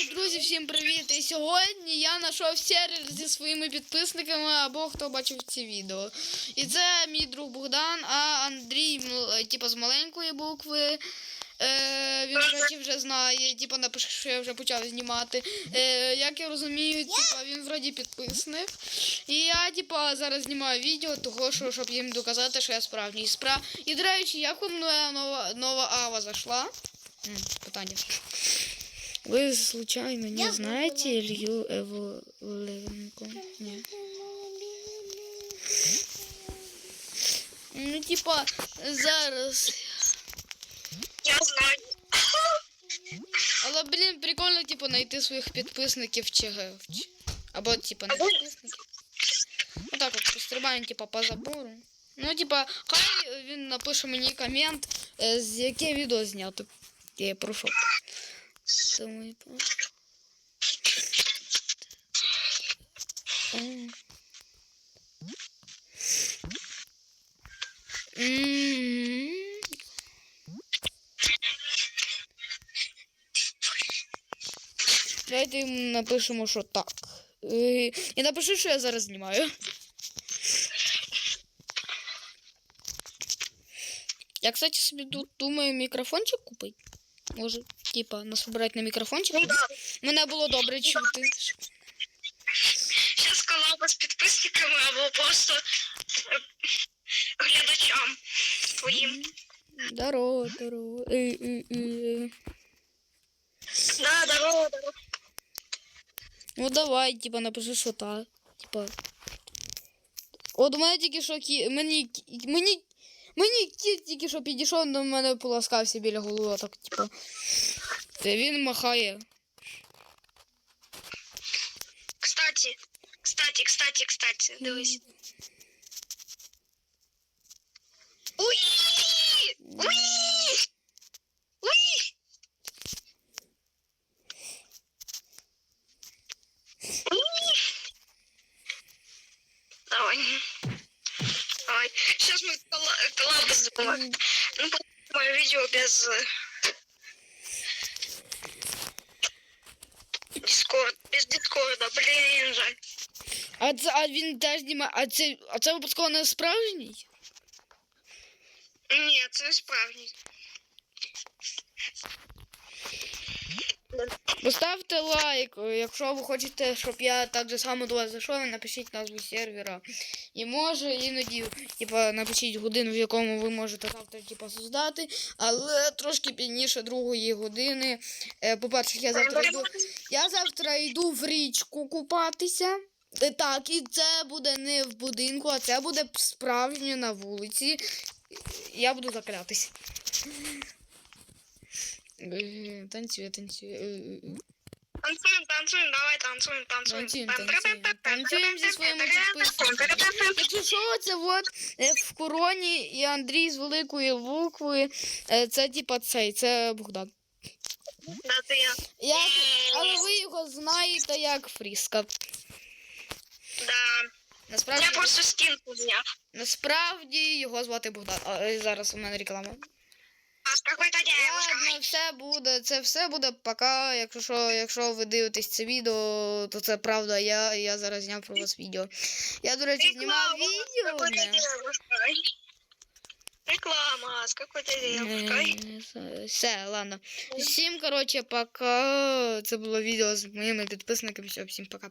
Йоу, друзі, всім привіт! І сьогодні я знайшов сервер зі своїми підписниками або хто бачив ці відео. І це мій друг Богдан, а Андрій, е, типу, з маленької букви. Е, він, до вже знає, типу, напише, що я вже почав знімати. Е, як я розумію, типу, він вроді підписник. І я, типу, зараз знімаю відео, того, що, щоб їм доказати, що я справжній. Спра... І, до речі, як вам нова, нова Ава зайшла? Питання. Вы случайно не Я знаете Илью Эволенко? Нет. Ну, типа, зараз. Я знаю. Але, блін, прикольно, типу, знайти своїх підписників ЧГ. Або, типа, не підписників. Ну так от, пострибаємо, типа, по забору. Ну, типа, хай він напише мені комент, е, з яке відео зняти. Я пройшов. М. Давайте напишемо, що так. Е, І напиши, що я зараз знімаю. Я, кстати, собі ду- думаю мікрофончик купити. Може, типа, насобирати на мікрофончик. Ну да. Мене було добре чути. Сейчас колаба з підписниками або просто е, глядачам твоїм. Здорово, здорово. Е, е, е. Да, здорово, здорово. Ну давай, типа, напиши, що так. Типа. От у мене тільки що кі... мені. Мені. Мені кіт тільки що підійшов до мене поласкався біля голови, так, типа. Та він махає. Кстати, кстати, кстати, кстати, дивись. Уй! Уй! Ну, будет мое видео без... э, Дискорд, без дискорда, блин, жаль. А це, а він теж знімає. А це, а це випадково не справжній? Ні, це не справжній. Поставте лайк, якщо ви хочете, щоб я так же само до вас зайшов, напишіть назву сервера. І може іноді, типа, напишіть годину, в якому ви можете завтра типа, создати, але трошки пізніше другої години. Е, По-перше, я завтра йду. Я завтра йду в річку купатися. Е, Так, і це буде не в будинку, а це буде справжнє на вулиці. Я буду заклятися. Танцює, танцює. Е, е, е. Танцуем, танцуем, давай. Танцюємо, танцюємо. Танцюємо зі своїми підписниками. Якщо що, це от е, в короні і Андрій з великої букви. е, Це типа цей, це Богдан. Да, це я. Я, але ви його знаєте як Фріска. Да. Насправді, Я просто скинку зняв. насправді його звати Богдан. А зараз у мене реклама. А з. Ладно, все буде, це все буде пока. Якщо що, якщо ви дивитесь це відео, то це правда. Я, я зараз зняв про вас відео. Я, до речі, знімав відео. Реклама какой-то девушкой. Е, Все, ладно. Всім, коротше, пока. Це було відео з моїми підписниками. Все, всім пока.